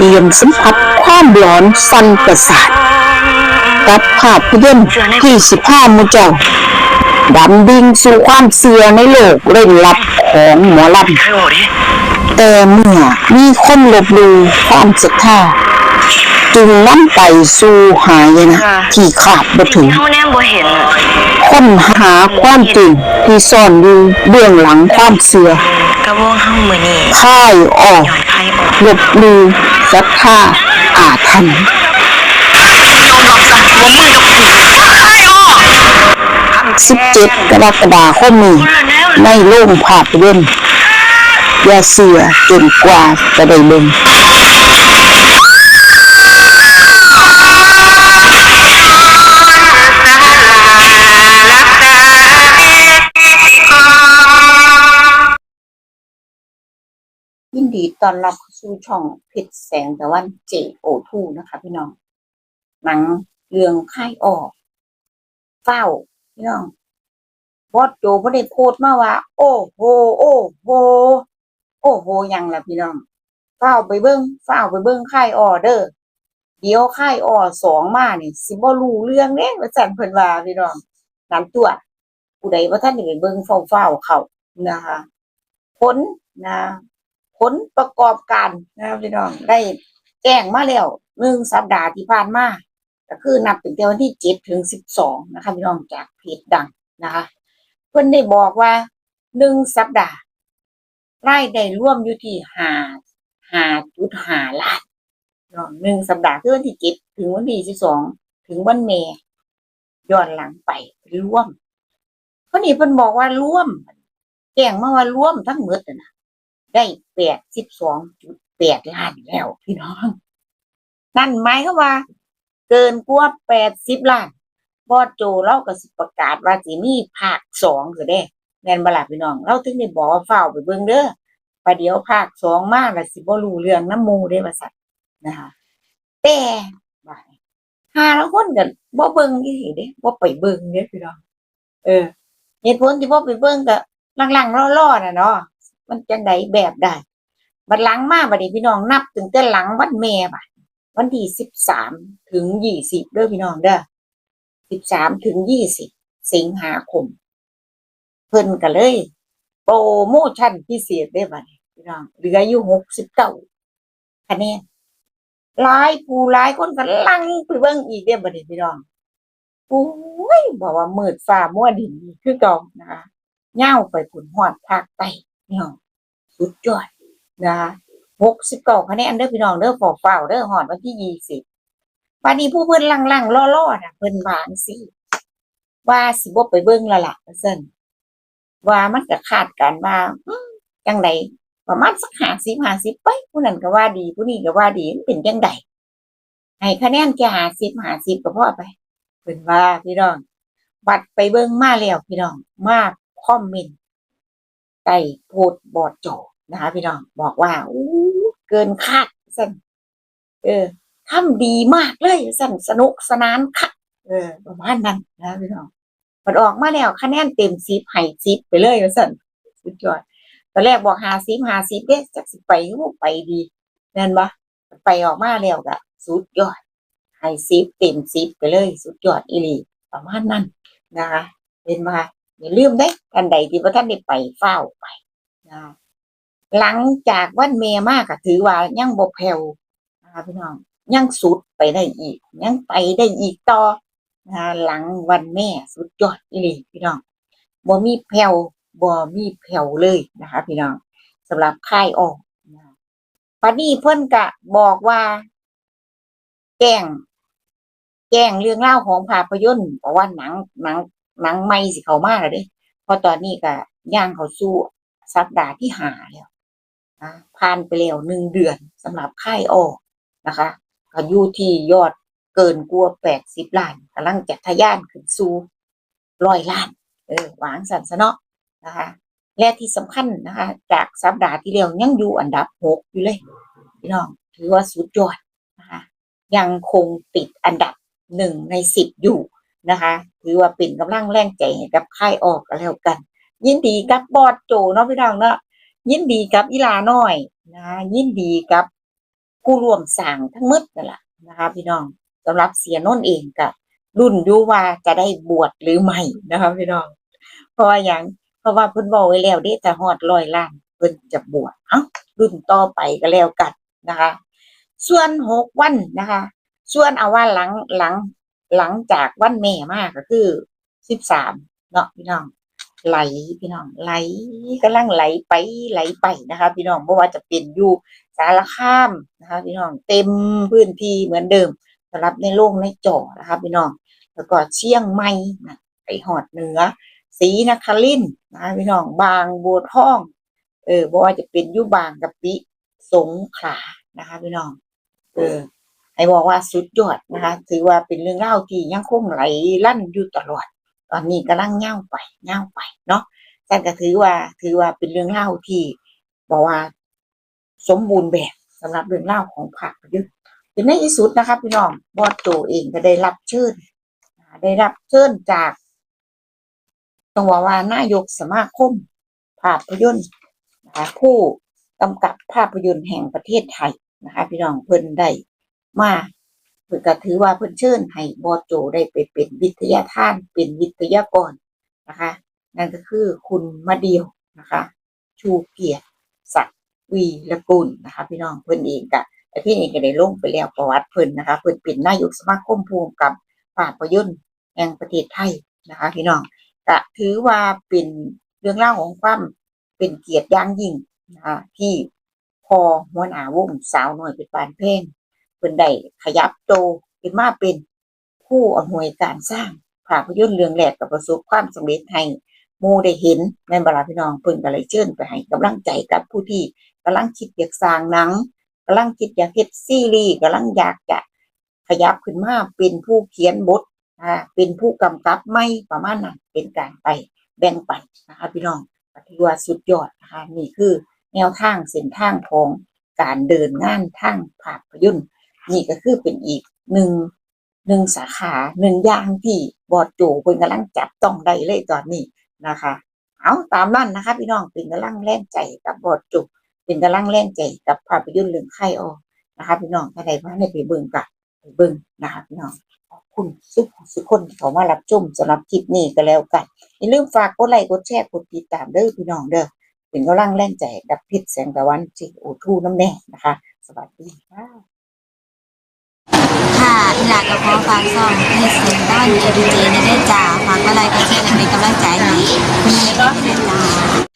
เตรียมสัมผัสความหลอนฟันประสาทกับภาพยนตร์ที่สิพามุเจ้าดำดิ่งสู่ความเสื่อในโลกเร่งลับของหมอลใครบอกดิำแต่เมื่อมีคนลบหลูความศรัทธาจึงนำไปสู่หายนะที่ขาดบ่ถึงเฮาแนมบ่เห็นอะค้นหาความจริงที่ซ่อนอยู่เบื้องหลังความเสื่อกระวงเฮามื้อนี้ค่ายออกย้อนไผออกลบหลู ศรัทธาอาถรรพ์ยอมรับซะว่ามึงกับกูใครออกรกฎาคมนี้ในโรงภาพยนตร์ยาเสือจนกว่าจะได้เบิ่ง ยินดีตอนรับเข้าสู่ช่องเพชรแสงตะวัน JO2 นะคะ พี่น้อง หนังเรื่องค่ายออก เฝ้า พี่น้องบอสโจบ่ได้โพสมาว่า โอ้โห โอ้โห โอ้โหยังล่ะพี่น้องเฝ้าไปเบิ่งเฝ้าไปเบิ่งค่ายออเด้อเดี๋ยวค่ายออสองมานี่สิบ่รู้เรื่องเด้ว่าซั่นเพิ่นว่าพี่น้องนั่นตัวผู้ใดว่าท่านได้ไปเบิ่งเฝ้าๆเขานะคะผลนะ ผลประกอบการนะครับพี่น้องได้แจ้งมาแล้วหนึ่งสัปดาห์ที่ผ่านมาก็คือนับตั้งแต่วันที่เจ็ดถึงสิบสองนะคะพี่น้องจากเพจดังนะคะ เพิ่นได้บอกว่าหนึ่งสัปดาห์รายได้ร่วมอยู่ที่หาหาจุดหาล้านหนึ่งสัปดาห์คือวันที่เจ็ดถึงวันที่สิบสองถึงวันเมย์ย้อนหลังไปร่วมเขานี่เพิ่นบอกว่าร่วมแจ้งมาว่าร่วมทั้งหมดนะ ได้แปดสิบสองจุดแปดล้านแล้ว พี่น้อง นั่นหมายความว่า เกินกว่าแปดสิบล้านบอสโจเราก็สิประกาศว่าสิมีภาคสองก็ได้แม่นบล่ะพี่น้อง เราถึงได้บอกว่าเฝ้าไปเบิ่งเด้อประเดี๋ยวภาคสองมาแล้วสิบ่รู้เรื่องน้ำมูได้ว่าซั่นะคะ แต่ว่าหาละคนก็บ่เบิ่งอีหลีเด้บ่ไปเบิ่งเด้พี่น้อง เออเหตุผลที่บ่ไปเบิ่งก็ลังๆล่อๆน่ะเนาะ มันจังไดแบบได้บัดหลังมาบัดนี้พี่น้องนับถึงแต่หลังวันแม่บัดวันที่สิบสามถึงยี่สิบเด้อพี่น้องเด้อสิบสามถึงยี่สิบสิงหาคม เพิ่นก็เลย โปรโมชั่นพิเศษได้บัดพี่น้องเหลืออยู่หกสิบเก้าคะแนนหลายผู้หลายคนก็ลังไปเบิ่งอีกเด้อบัดนี้พี่น้องโอ้ยบอกว่ามืดฟ้ามัวดินคือเก่านะคะเง่าไปผุนหอดภาคใต้ พี่น้องสุดยอดนะคะหกสิบเก้าคะแนนเด้อพี่น้องเด้อฝอเฝ้าเด้อหอดวันที่ยี่สิบบัดนี้ผู้เพิ่นลังลังล่อล่อน่ะเพิ่นวาจั่งสิว่าสิบ่ไปเบิ่งละล่ะว่าซั่นว่ามันก็คาดการณ์ว่าอืมจังไดประมาณสักห้าสิบห้าสิบไปผู้นั้นก็ว่าดีผู้นี้ก็ว่าดีเป็นจังไดให้คะแนนแค่ห้าสิบห้าสิบก็พอไปเพิ่นว่าพี่น้องบัดไปเบิ่งมาแล้วพี่น้องมาคอมเมนต์ ใต้โพดบอดโจนะคะพี่น้องบอกว่าอู้เกินคาดสั่นเออทำดีมากเลยสั่นสนุกสนานค่ะเออประมาณนั้นนะพี่น้องมันออกมาแล้วคะแนนเต็มสิบให้สิบไปเลยสั่นสุดยอดตอนแรกบอกหาสิบหาสิบเด้จากสิไปก็ไปดีนั่นปะไปออกมาแล้วก็สุดยอดให้สิบเต็มสิบไปเลย สุดยอดอีหลีประมาณนั้นนะคะ เป็นมา อย่าลืมเด้ท่านใดที่ว่าท่านได้ไปเฝ้าไปนะหลังจากวันเมมากก็ถือว่ายังบ่แผ่วนะคะพี่น้องยังสุดไปได้อีก ยังไปได้อีกต่อนะหลังวันแม่สุดยอดอีหลีพี่น้องบ่มีแผ่วบ่มีแผ่วเลยนะคะ พี่น้องสำหรับค่ายออกนะปัดนี้เพิ่นก็บอกว่าแจ้งแจ้งเรื่องเล่าของภาพยนตร์เพระว่าหนังหนัง หนังไม่สิเขามากเลยเพราะตอนนี้ก็ย่างเขาสู้สัปดาห์ที่หาแล้วนะผ่านไปแล้วหนึ่งเดือนสำหรับค่ายออกนะคะก็อยู่ที่ยอดเกินกว่าแปดสิบล้านกำลังจะทะยานขึ้นสู่ร้อยล้าน เออหวางสันสนาะนะคะและที่สำคัญนะคะ จากสัปดาห์ที่แล้วยังอยู่อันดับหกอยู่เลยพี่น้องถือว่าสุดยอดนะคะยังคงติดอันดับหนึ่งในสิบอยู่ นะคะถือว่าเป็นกำลังแรงใจกับค่ายออกก็แล้วกัน ยินดีกับบอดโจเนาะพี่น้องเนาะยินดีกับอีลาน้อยนะยินดีกับผู้ร่วมสร้างทั้งหมดนั่นแหละนะคะ พี่น้องสำหรับเสียโนนเองก็รุ่นยูว่าจะได้บวชหรือไม่นะคะพี่น้อง เพราะว่าอย่างเพราะว่าเพิ่นบอกไว้แล้วเด้จะฮอดร้อยล้านเพิ่นจะบวชเอ้ารุ่นต่อไปก็แล้วกันนะคะ ส่วนหกวันนะคะ ส่วนเอาว่าหลังหลัง หลังจากวันแม่มากก็คือสิบสามเนาะพี่น้อง ไหลพี่น้องไหลกำลังไหลไปไหลไปนะคะ พี่น้องเพราะว่าจะเป็นอยู่สารคามนะคะ พี่น้องเต็มพื้นที่เหมือนเดิมสำหรับในโลกในจอนะคะพี่น้อง แล้วก็เชียงใหม่นะไปหอดเหนือศรีนครินนะคะพี่น้องบางบัวทองเออบ่ว่าจะเป็นอยุบางกะปิสงขลานะคะพี่น้อง เออ ให้บอกว่าสุดยอดนะคะ ถือว่าเป็นเรื่องเล่าที่ยังคงไหลลั่นอยู่ตลอด ตอนนี้กำลังเง่าไปเง่าไปเนาะแต่ก็ถือว่าถือว่าเป็นเรื่องเล่าที่บอกว่าสมบูรณ์แบบสำหรับเรื่องเล่าของภาคประยุทธ์เป็นในที่สุดนะคะพี่น้องบอสโจเองก็ได้รับเชิญนได้รับเชิญจากต้องบอกว่านายกสมาคมภาพยนตร์นผู้กำกับภาพยนตร์แห่งประเทศไทยนะคะพี่น้องเพิ่นได้ มาเพิ่นก็ถือว่าเพิ่นเชิญให้บอโจได้ไปเป็นวิทยาทานเป็นวิทยากรนะคะ นั่นก็คือคุณมาเดียวนะคะ ชูเกียรติศักดิ์วีละกุลนะคะ พี่น้องเพิ่นเองก็แต่พี่เองก็ได้ลงไปแล้วประวัติเพิ่นนะคะเพิ่นเป็นนายกสมาคมผู้กำกับภาพยนตร์แห่งประเทศไทยนะคะ พี่น้องก็ถือว่าเป็นเรื่องเล่าของความเป็นเกียรติย่างยิ่งนะคะที่พอหัวหน้าวงสาวหน้อยเป็นปานเพลง เพิ่นได้ขยับโตขึ้นมาเป็นผู้อำนวยการสร้างภาพยนตร์เรื่องแรกกับประสบความสำเร็จให้มูได้เห็นแม่นบลาพี่น้องเพิ่นก็เลยเชิญไปให้กำลังใจกับผู้ที่กำลังคิดอยากสร้างหนังกำลังคิดอยากเฮ็ดซีรีส์กำลังอยากจะขยับขึ้นมาเป็นผู้เขียนบทอ่าเป็นผู้กำกับไม่ประมาณนั้นเป็นการไปแบ่งปันนะคะพี่น้องก็ถือว่าสุดยอดนะคะนี่คือแนวทางเส้นทางของการเดินงานทางภาพยนตร์ นี่ก็คือเป็นอีกหนึ่งหนึ่งสาขาหนึ่งอย่างที่บอดโจเพิ่นกำลังจับต้องได้เลยตอนนี้นะคะ เอาตามนั่นนะคะ พี่น้องเป็นกำลังแรงใจกับบทจุกเป็นกำลังแรงใจกับภาพยนตร์เรื่องไข่ออนะคะ พี่น้องถ้าใดมาในไปเบิ่งกับไปเบิ่งนะคะพี่น้องขอบคุณสุขสุขคนเขามารับชมสำหรับคลิปนี้ก็แล้วกันอย่าลืมฝากกดไลค์กดแชร์กดติดตามเด้อพี่น้องเด้อเป็นกำลังแรงใจกับพิษแสงตะวันจีโอทูน้ำแน่นะคะ สวัสดีค่ะ อีหลากก็ขอฝากซ่องให้เสียงต้อนเอดีเจในเด้อจ้าฝากอะไรก็เช่นเป็นกำลังใจให้คุณแม่ก็เด้อจ้า